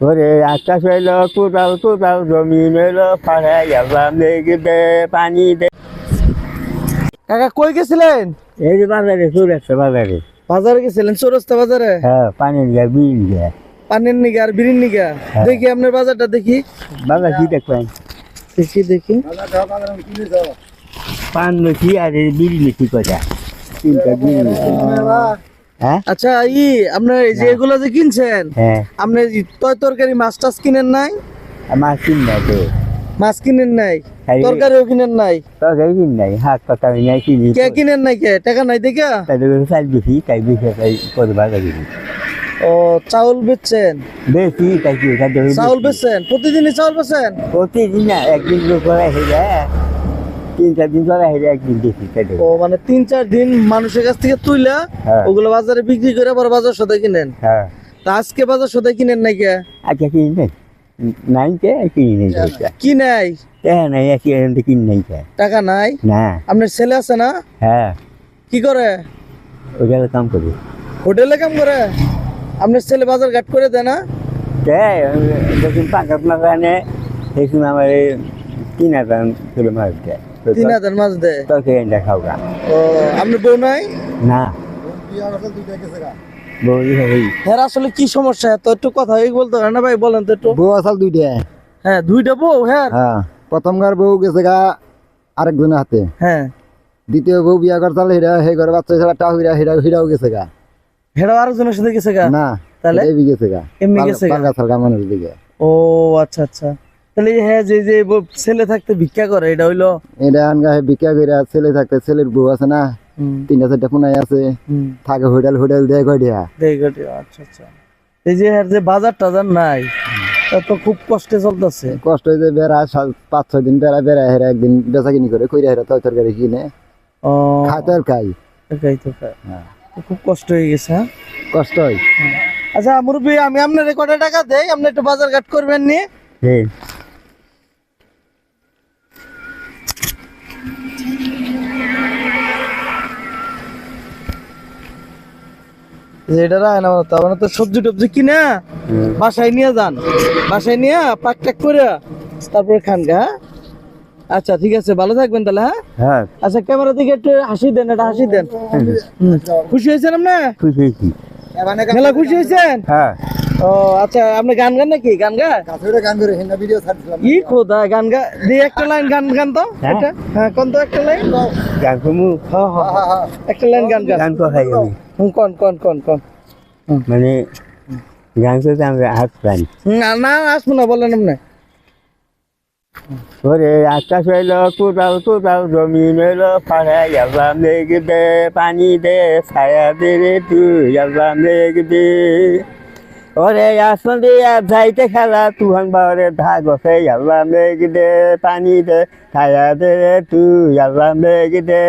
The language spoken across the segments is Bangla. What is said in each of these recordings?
ওরে আকাশ হইল কোথাও কোথাও জমিন হইল ফাড়াই গেলাম দেখি দে পানি দে। কাকা কই গেছিলেন? এই যে বাজারে আসছে বাজারে। বাজারে গেছিলেন? চৌরাস্তা বাজারে? হ্যাঁ পানি দিয়া বিল দিয়া পানের নিগা আর বিড়ির নিগা দেখি আপনার বাজারটা দেখি। বাবা কি দেখবেন? দেখি দেখি। পান লছি আর বিল লছি কটা তিনটা হ্যাঁ আচ্ছা ই আপনার এই যে এগুলো যে কিনছেন হ্যাঁ। আপনি তয় তরকারি মাছ টাছ কিনেন নাই? আমার চিন্তা তো। মাছ কিনেন নাই? তরকারিও কিনেন নাই? তরকারি কিন নাই হাত পাতা নাই কিনি কে কিনেন নাই কে? টাকা নাই দেখা? তাদের চাল বেশি তাই বেশি তাই করবা লাগি ও চাউল বেচছেন? বেশি তাই কি চাউল বেচছেন? প্রতিদিনই চাউল বেচেন প্রতিদিন না একদিন করে হেরে তিন চার দিন করে হেরে একদিন দেখি ও মানে তিন চার দিন মানুষের কাছ থেকে তুইলা হ্যাঁ। ওগুলো বাজারে বিক্রি করে আবার বাজার সদাই কিনেন? হ্যাঁ। তা আজকে বাজার সদাই কিনেন নাই কে? আচ্ছা কিনি নেই। নাই কে? কিনি নেই কি নাই? হ্যাঁ নাই এরকম তো কিনি নেই টাকা নাই? না। আপনার ছেলে আছে না? হ্যাঁ। কি করে? ওইটা কাম করি। হোটেলে কাম করে? আপনার ছেলে বাজার ঘাট করে দেয় না? কে? যখন পাঁকাত মাখানে সেই সময় আমার এই তিন হাজার কিলো মাছ দেয় তো তিন হাজার মাছ দেয়। তোকে এটা খাওয়া ও আপনার বউ নাই? না। হ্যাঁ আসলে কি সমস্যা? তো একটু কথা বলতে না ভাই বলেন তো একটু। বউ আসাল দুইটা। হ্যাঁ দুইটা বউ হ্যাঁ। প্রথমকার বউ গেছে গা আরেকজনের হাতে। হ্যাঁ। দ্বিতীয় বউ বিয়া করতাল হিরা হে ঘরে বাচ্চা ছেলে টাও হিরা হিরা হিরাও গেছে গা। হেডা আরেকজনের সাথে গেছে গা? না তাহলে? গেছে গা। এমনি গেছে গা? মানুষ দিকে। ও আচ্ছা আচ্ছা। তাহলে হ্যাঁ যে যে ছেলে থাকতে ভিক্ষা করে এটা হইল এটা আনগা বিকা কইরা ছেলে থাকতে ছেলের বউ আছে না। তিনটা চারটা ফোনাই আছে। থাকে হোটেল হোটেল দেয় কয় দিয়া দেখ আচ্ছা আচ্ছা। এই যে হ্যাঁ যে বাজার টাজার নাই তা তো খুব কষ্টে চলতেছে। কষ্ট হয়েছে বেড়া সাত- পাঁচ ছয় দিন বেড়া বেড়া হেরা একদিন বেচা কিনি করে কইরা হেরা তয় তরকারি কিনে। ও। খাইতে আর খাই একাই তো। হ্যাঁ। খুব কষ্ট হয়ে গেছে হ্যাঁ? কষ্ট হয়। আচ্ছা মুরব্বী আমি আপনার কত টাকা দেই? আপনি একটু বাজার ঘাট করবেন নি? এটা রায় না তো সবজি টবজি কিনা। বাসায় নিয়ে যান। বাসায় নিয়ে পাক টাক করে তারপরে খান গা হ্যাঁ? আচ্ছা ঠিক আছে ভালো থাকবেন তাহলে হ্যাঁ? হ্যাঁ। আচ্ছা ক্যামেরা দিকে একটু হাসি দেন এটা হাসি দেন। খুশি হয়েছেন আপনি? খুশি হয়েছি। মেলা খুশি হয়েছেন? হ্যাঁ। ও আচ্ছা আপনি গান গান নাকি? গান গান কাছে গান করে হিন্দা ভিডিও ছাড়ছিলাম। কি খোদা গান গা। দিয়ে একটা লাইন গান গান তো? হ্যাঁ? একটা? হ্যাঁ কোন তো একটা লাইন? গান কমু। হ্যাঁ হ্যাঁ একটা লাইন গান গান। গান কোথায় আমি। হুম কোন কোন কোন কোন? মানে গান করতে আমরা হাত না না আসব না বলেন আপনি। ওরে আকাশ হইল কোথাও কোথাও জমিন হইল ফাড়াই গেলাম দেখি দে পানি দে ছায়া দে রে তুই গেলাম দেখি দে। ওরে আসন দিয়া যাইতে খেলা, তুহান বারে ধা গছে আল্লাহ দেখি দে, পানি দে, ছায়া দে, তুই আল্লাহ দেখি দে।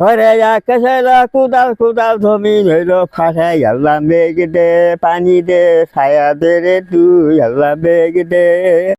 ওরে আকাশ কুদাল কুদাল ধমি জমিন ফাঁসে, আল্লাহ দেখি দে, পানি দে, ছায়া দে রে, তুই আল্লাহ দেখি দে।